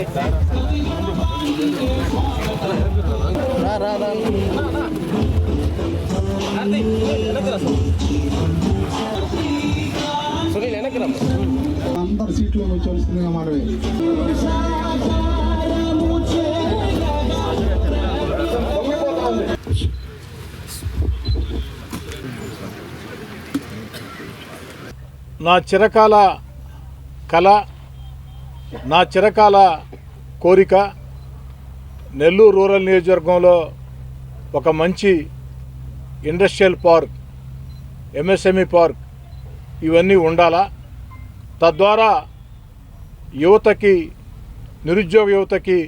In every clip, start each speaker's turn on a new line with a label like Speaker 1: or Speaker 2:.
Speaker 1: రా
Speaker 2: అందరు సీట్లో కూర్చోవలసిందిగా మాడవే
Speaker 3: నా చిరకాల కళ నా చిరకాల కోరిక నెల్లూరు రూరల్ నియోజకవర్గంలో ఒక మంచి ఇండస్ట్రియల్ పార్క్ ఎంఎస్ఎంఈ పార్క్ ఇవన్నీ ఉండాలా? తద్వారా యువతకి నిరుద్యోగ యువతకి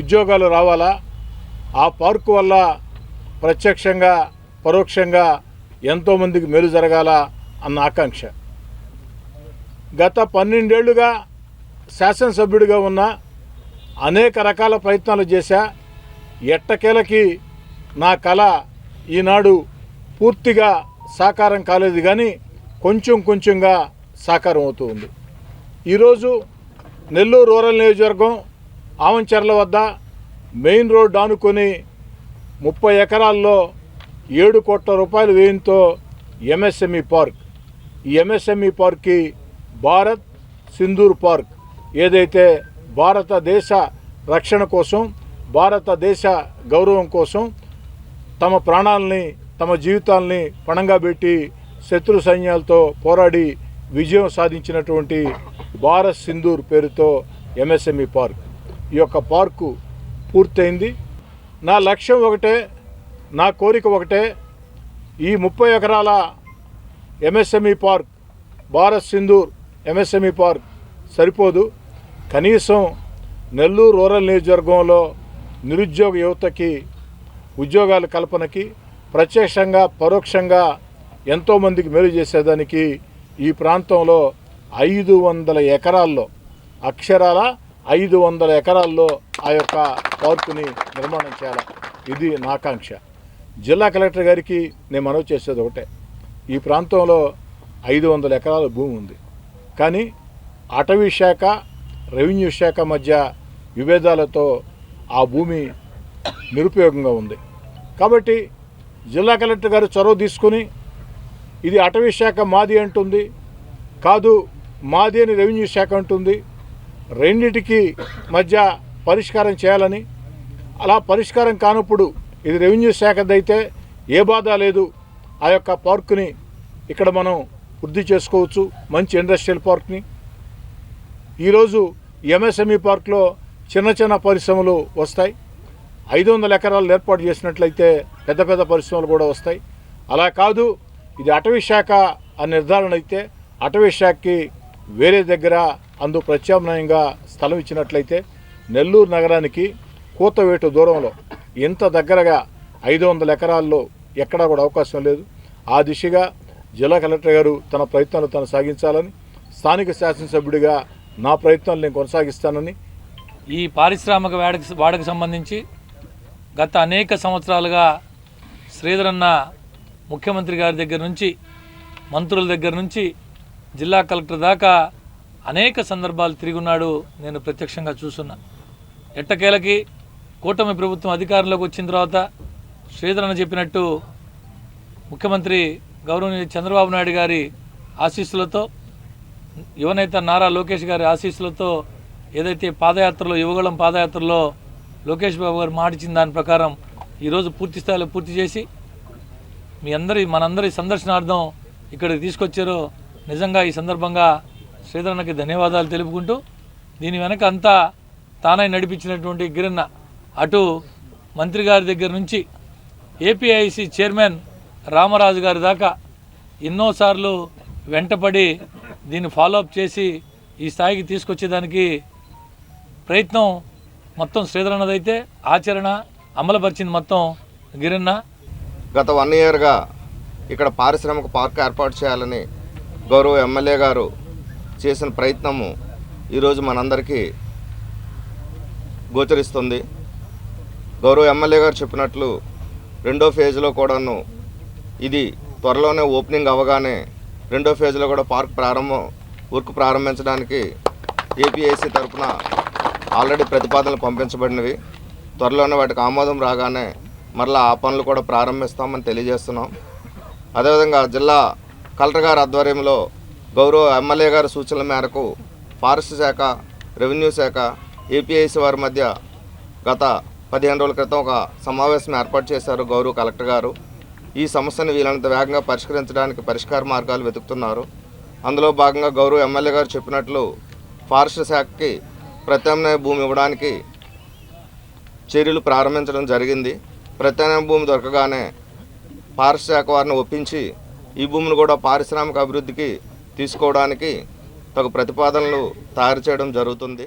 Speaker 3: ఉద్యోగాలు రావాలా? ఆ పార్కు వల్ల ప్రత్యక్షంగా పరోక్షంగా ఎంతోమందికి మేలు జరగాల అన్న ఆకాంక్ష. గత పన్నెండేళ్ళుగా శాసనసభ్యుడిగా ఉన్న అనేక రకాల ప్రయత్నాలు చేశా. ఎట్టకేలకి నా కళ ఈనాడు పూర్తిగా సాకారం కాలేదు కానీ కొంచెం కొంచెంగా సాకారం అవుతూ ఉంది. ఈరోజు నెల్లూరు రూరల్ నియోజకవర్గం ఆవంచర్ల వద్ద మెయిన్ రోడ్ ఆనుకొని ముప్పై ఎకరాల్లో ఏడు కోట్ల రూపాయల వ్యయంతో ఎంఎస్ఎంఈ పార్క్. ఈ ఎంఎస్ఎంఈ పార్క్కి భారత్ సింధూర్ పార్క్. ఏదైతే భారతదేశ రక్షణ కోసం భారతదేశ గౌరవం కోసం తమ ప్రాణాలని తమ జీవితాలని పణంగా పెట్టి శత్రు సైన్యాలతో పోరాడి విజయం సాధించినటువంటి భారత్ సింధూర్ పేరుతో ఎంఎస్ఎంఈ పార్క్. ఈ యొక్క పార్కు పూర్తయింది. నా లక్ష్యం ఒకటే నా కోరిక ఒకటే ఈ ముప్పై ఎకరాల MSME park Bharat Sindoor MSME park సరిపోదు. కనీసం నెల్లూరు రూరల్ నియోజకవర్గంలో నిరుద్యోగ యువతకి ఉద్యోగాల కల్పనకి ప్రత్యక్షంగా పరోక్షంగా ఎంతోమందికి మేలు చేసేదానికి ఈ ప్రాంతంలో ఐదు వందల ఎకరాల్లో అక్షరాల ఐదు వందల ఎకరాల్లో ఆ యొక్క పార్కుని నిర్మాణం చేయాలి. ఇది నా ఆకాంక్ష. జిల్లా కలెక్టర్ గారికి నేను మనవి చేసేది ఒకటే. ఈ ప్రాంతంలో ఐదు వందల ఎకరాల భూమి ఉంది. కానీ అటవీ శాఖ రెవెన్యూ శాఖ మధ్య విభేదాలతో ఆ భూమి నిరుపయోగంగా ఉంది. కాబట్టి జిల్లా కలెక్టర్ గారు చొరవ తీసుకుని ఇది అటవీ శాఖ మాది అంటుంది కాదు మాది అని రెవెన్యూ శాఖ అంటుంది రెండిటికి మధ్య పరిష్కారం చేయాలని. అలా పరిష్కారం కానప్పుడు ఇది రెవెన్యూ శాఖదైతే ఏ బాధ లేదు ఆ యొక్క పార్కుని ఇక్కడ మనం వృద్ధి చేసుకోవచ్చు మంచి ఇండస్ట్రియల్ పార్క్ని. ఈరోజు ఎంఎస్ఎంఈ పార్క్లో చిన్న చిన్న పరిశ్రమలు వస్తాయి. ఐదు వందల ఎకరాలు ఏర్పాటు చేసినట్లయితే పెద్ద పెద్ద పరిశ్రమలు కూడా వస్తాయి. అలా కాదు ఇది అటవీ శాఖ అని నిర్ధారణ అయితే అటవీ శాఖకి వేరే దగ్గర అందు ప్రత్యామ్నాయంగా స్థలం ఇచ్చినట్లయితే నెల్లూరు నగరానికి కూతవేటు దూరంలో ఇంత దగ్గరగా ఐదు వందల ఎకరాల్లో ఎక్కడా కూడా అవకాశం లేదు. ఆ దిశగా జిల్లా కలెక్టర్ గారు తన ప్రయత్నాలు తను సాగించాలని స్థానిక శాసనసభ్యుడిగా నా ప్రయత్నాలు నేను కొనసాగిస్తానని
Speaker 4: ఈ పారిశ్రామిక వాడకు వాడకు సంబంధించి గత అనేక సంవత్సరాలుగా శ్రీధరన్న ముఖ్యమంత్రి గారి దగ్గర నుంచి మంత్రుల దగ్గర నుంచి జిల్లా కలెక్టర్ దాకా అనేక సందర్భాలు తిరుగున్నాడు నేను ప్రత్యక్షంగా చూస్తున్నా. ఎట్టకేలకి కూటమి ప్రభుత్వం అధికారంలోకి వచ్చిన తర్వాత శ్రీధరన్న చెప్పినట్టు ముఖ్యమంత్రి గౌరవనీయ చంద్రబాబు నాయుడు గారి ఆశీస్సులతో యువనేత నారా లోకేష్ గారి ఆశీస్సులతో ఏదైతే పాదయాత్రలో యువగళం పాదయాత్రలో లోకేష్ బాబు గారు మాటిచ్చిన దాని ప్రకారం ఈరోజు పూర్తి స్థాయిలో పూర్తి చేసి మీ అందరి మనందరి సందర్శనార్థం ఇక్కడికి తీసుకొచ్చారో. నిజంగా ఈ సందర్భంగా శ్రీధరన్నకి ధన్యవాదాలు తెలుపుకుంటూ దీని వెనక అంతా తానై నడిపించినటువంటి గిరన్న అటు మంత్రి గారి దగ్గర నుంచి ఏపీఐసి చైర్మన్ రామరాజు గారి దాకా ఎన్నోసార్లు వెంటపడి దీన్ని ఫాలోఅప్ చేసి ఈ స్థాయికి తీసుకొచ్చేదానికి ప్రయత్నం మొత్తం శ్రీధరన్నదైతే ఆచరణ అమలుపరిచింది మొత్తం గిరిన్న.
Speaker 5: గత వన్ ఇయర్గా ఇక్కడ పారిశ్రామిక పార్క్ ఏర్పాటు చేయాలని గౌరవ ఎమ్మెల్యే గారు చేసిన ప్రయత్నము ఈరోజు మనందరికీ గోచరిస్తుంది. గౌరవ ఎమ్మెల్యే గారు చెప్పినట్లు రెండో ఫేజ్లో కూడాను ఇది త్వరలోనే ఓపెనింగ్ అవ్వగానే రెండో ఫేజ్లో కూడా పార్క్ ప్రారంభం వర్క్ ప్రారంభించడానికి ఏపీఐసి తరఫున ఆల్రెడీ ప్రతిపాదనలు పంపించబడినవి. త్వరలోనే వాటికి ఆమోదం రాగానే మరలా ఆ పనులు కూడా ప్రారంభిస్తామని తెలియజేస్తున్నాం. అదేవిధంగా జిల్లా కలెక్టర్ గారి ఆధ్వర్యంలో గౌరవ ఎమ్మెల్యే గారి సూచనల మేరకు ఫారెస్ట్ శాఖ రెవెన్యూ శాఖ ఏపీఐసి వారి మధ్య గత పదిహేను రోజుల క్రితం ఒక సమావేశం ఏర్పాటు చేశారు గౌరవ కలెక్టర్ గారు. ఈ సమస్యను వీలైనంత వేగంగా పరిష్కరించడానికి పరిష్కార మార్గాలు వెతుకుతున్నారు. అందులో భాగంగా గౌరవ ఎమ్మెల్యే గారు చెప్పినట్లు ఫారెస్ట్ శాఖకి ప్రత్యామ్నాయ భూమి ఇవ్వడానికి చర్యలు ప్రారంభించడం జరిగింది. ప్రత్యామ్నాయ భూమి దొరకగానే ఫారెస్ట్ శాఖ వారిని ఒప్పించి ఈ భూమిని కూడా పారిశ్రామిక అభివృద్ధికి తీసుకోవడానికి తగు ప్రతిపాదనలు తయారు చేయడం జరుగుతుంది.